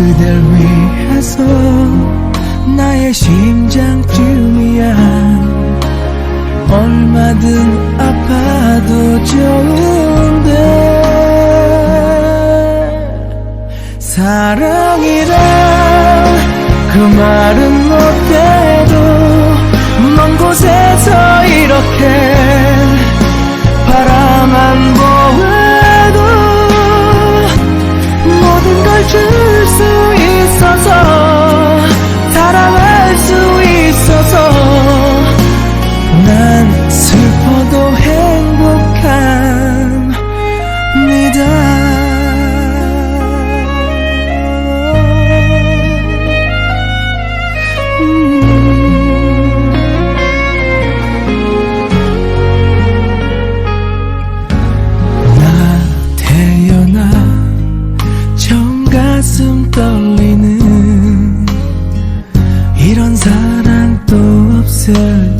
그댈 위해서 나의 심장쯤이야. 얼마든 아파도 좋은데 사랑이란 그 말은 가슴 떨리는 이런 사랑 또 없을